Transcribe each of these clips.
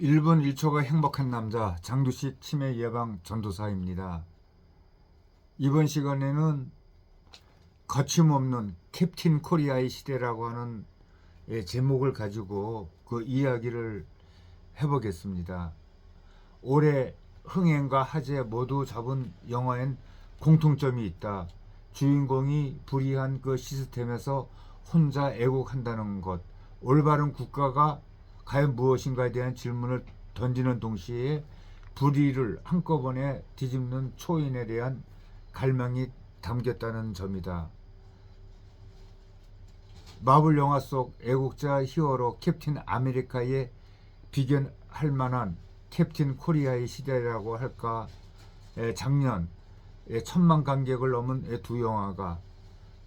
1분 1초가 행복한 남자 장두식 치매 예방 전도사입니다. 이번 시간에는 거침없는 캡틴 코리아의 시대라고 하는 예, 제목을 가지고 그 이야기를 해보겠습니다. 올해 흥행과 화제 모두 잡은 영화엔 공통점이 있다. 주인공이 불이한 그 시스템에서 혼자 애국한다는 것. 올바른 국가가 과연 무엇인가에 대한 질문을 던지는 동시에 불의를 한꺼번에 뒤집는 초인에 대한 갈망이 담겼다는 점이다. 마블 영화 속 애국자 히어로 캡틴 아메리카에 비견할 만한 캡틴 코리아의 시대라고 할까 에, 작년 에, 천만 관객을 넘은 에, 두 영화가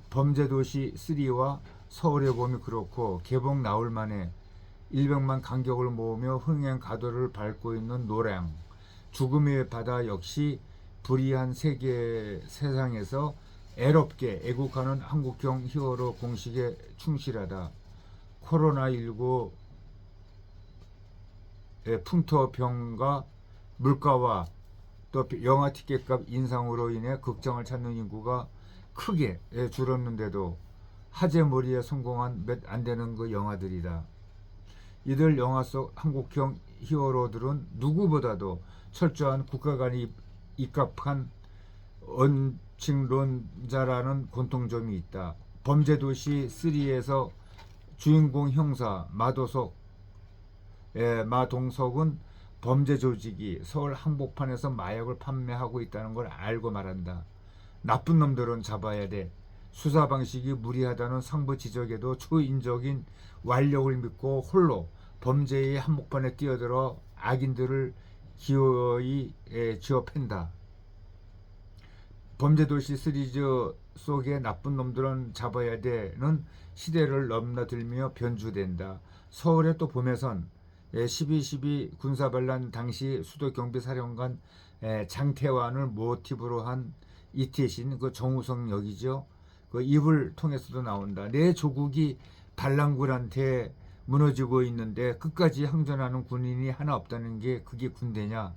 범죄도시 3와 서울의 봄이 그렇고 개봉 나올 만에 100만 간격을 모으며 흥행 가도를 밟고 있는 노량 죽음의 바다 역시 불의한 세계 세상에서 애롭게 애국하는 한국형 히어로 공식에 충실하다. 코로나19 의 풍토병과 물가와 또 영화 티켓값 인상으로 인해 극장을 찾는 인구가 크게 줄었는데도 하재머리에 성공한 몇 안 되는 그 영화들이다. 이들 영화 속 한국형 히어로들은 누구보다도 철저한 국가 간이 입각한 언칭론자라는 공통점이 있다. 범죄도시 3에서 주인공 형사 마도석 예, 마동석은 범죄 조직이 서울 한복판에서 마약을 판매하고 있다는 걸 알고 말한다. 나쁜 놈들은 잡아야 돼. 수사 방식이 무리하다는 상부 지적에도 초인적인 완력을 믿고 홀로 범죄의 한복판에 뛰어들어 악인들을 기어이 에, 지어팬다. 범죄도시 시리즈 속의 나쁜 놈들은 잡아야 되는 시대를 넘나들며 변주된다. 서울의 또 봄에선 12.12 군사반란 당시 수도경비사령관 에, 장태환을 모티브로 한 이태신 그 정우성 역이죠. 그 입을 통해서도 나온다. 내 조국이 반란군한테 무너지고 있는데 끝까지 항전하는 군인이 하나 없다는 게 그게 군대냐?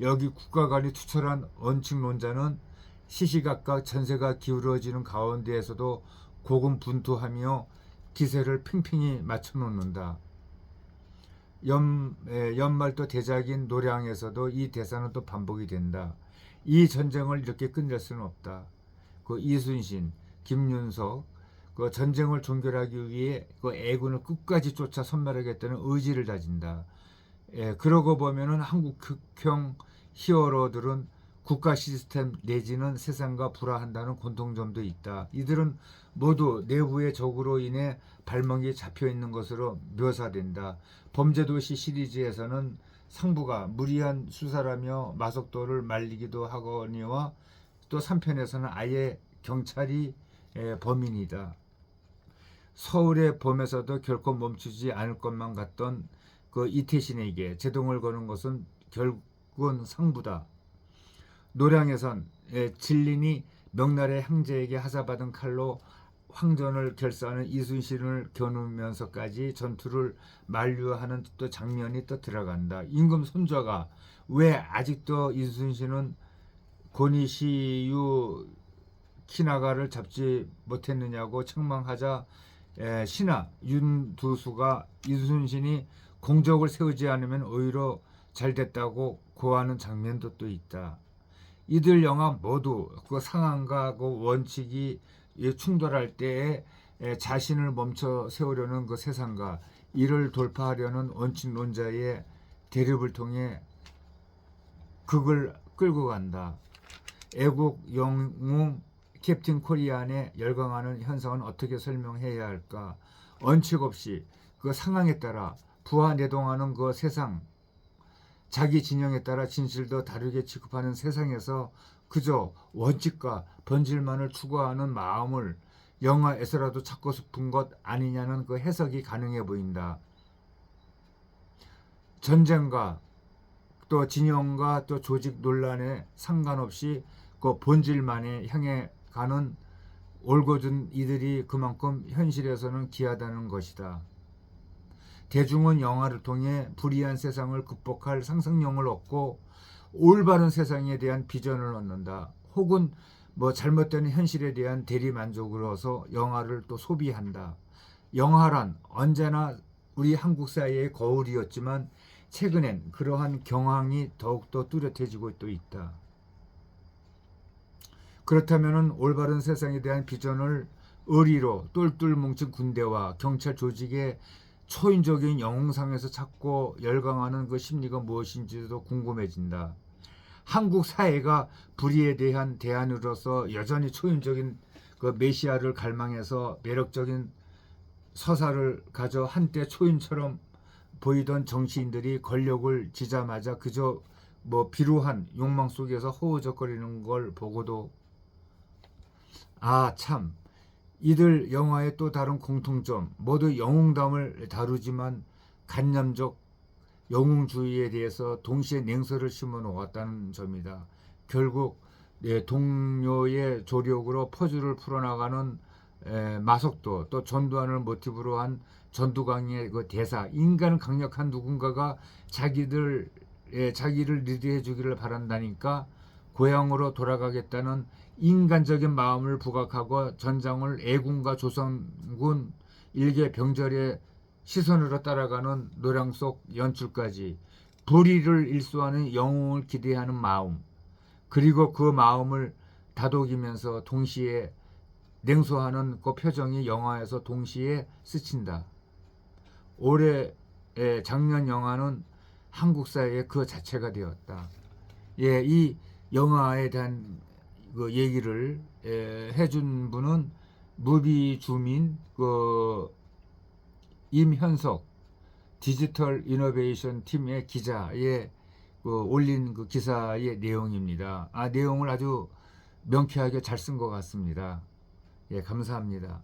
여기 국가 간이 투철한 원칙론자는 시시각각 전세가 기울어지는 가운데에서도 고군분투하며 기세를 팽팽히 맞춰놓는다. 연, 에, 연말 또 대작인 노량에서도 이 대사는 또 반복이 된다. 이 전쟁을 이렇게 끝낼 수는 없다. 그 이순신, 김윤석, 그 전쟁을 종결하기 위해 그 애군을 끝까지 쫓아 선멸하겠다는 의지를 다진다. 예, 그러고 보면은 한국형 히어로들은 국가 시스템 내지는 세상과 불화한다는 공통점도 있다. 이들은 모두 내부의 적으로 인해 발목이 잡혀 있는 것으로 묘사된다. 범죄도시 시리즈에서는 상부가 무리한 수사라며 마속도를 말리기도 하거니와 또 3편에서는 아예 경찰이 예, 범인이다. 서울의 봄에서도 결코 멈추지 않을 것만 같던 그 이태신에게 제동을 거는 것은 결국은 상부다. 노량에선 예, 진린이 명날의 형제에게 하사받은 칼로 황전을 결사하는 이순신을 겨누면서까지 전투를 만류하는 또 장면이 또 들어간다. 임금 손자가 왜 아직도 이순신은 고니시유 키나가를 잡지 못했느냐고 책망하자 에, 신하 윤두수가 이순신이 공적을 세우지 않으면 오히려 잘 됐다고 고하는 장면도 또 있다. 이들 영화 모두 그 상황과 그 원칙이 충돌할 때에 자신을 멈춰 세우려는 그 세상과 이를 돌파하려는 원칙론자의 대립을 통해 극을 끌고 간다. 애국 영웅 캡틴 코리안에 열광하는 현상은 어떻게 설명해야 할까? 원칙 없이 그 상황에 따라 부하 내동하는 그 세상, 자기 진영에 따라 진실도 다르게 취급하는 세상에서 그저 원칙과 본질만을 추구하는 마음을 영화에서라도 찾고 싶은 것 아니냐는 그 해석이 가능해 보인다. 전쟁과 또 진영과 또 조직 논란에 상관없이 그 본질만에 향해 가는 올곧은 이들이 그만큼 현실에서는 귀하다는 것이다. 대중은 영화를 통해 불의한 세상을 극복할 상상력을 얻고 올바른 세상에 대한 비전을 얻는다. 혹은 뭐 잘못된 현실에 대한 대리 만족을 얻어서 영화를 또 소비한다. 영화란 언제나 우리 한국 사회의 거울이었지만 최근엔 그러한 경황이 더욱더 뚜렷해지고 또 있다. 그렇다면 올바른 세상에 대한 비전을 의리로 똘똘 뭉친 군대와 경찰 조직의 초인적인 영웅상에서 찾고 열광하는 그 심리가 무엇인지도 궁금해진다. 한국 사회가 불의에 대한 대안으로서 여전히 초인적인 그 메시아를 갈망해서 매력적인 서사를 가져 한때 초인처럼 보이던 정치인들이 권력을 지자마자 그저 뭐 비루한 욕망 속에서 허우적거리는 걸 보고도 아 참 이들 영화의 또 다른 공통점 모두 영웅담을 다루지만 간념적 영웅주의에 대해서 동시에 냉소를 심어 놓았다는 점이다. 결국 예, 동료의 조력으로 퍼즐을 풀어나가는 에, 마속도 또 전두환을 모티브로 한 전두광의 그 대사 인간 강력한 누군가가 자기들 예, 자기를 리드해 주기를 바란다니까 고향으로 돌아가겠다는 인간적인 마음을 부각하고 전장을 애군과 조선군 일개 병절의 시선으로 따라가는 노량 속 연출까지 불의를 일소하는 영웅을 기대하는 마음 그리고 그 마음을 다독이면서 동시에 냉소하는 그 표정이 영화에서 동시에 스친다. 올해의 작년 영화는 한국 사회의 그 자체가 되었다. 예, 이 영화에 대한 그 얘기를 에, 해준 분은 무비 주민 그 임현석 디지털 이노베이션 팀의 기자의 그 올린 그 기사의 내용입니다. 아 내용을 아주 명쾌하게 잘 쓴 것 같습니다. 예, 감사합니다.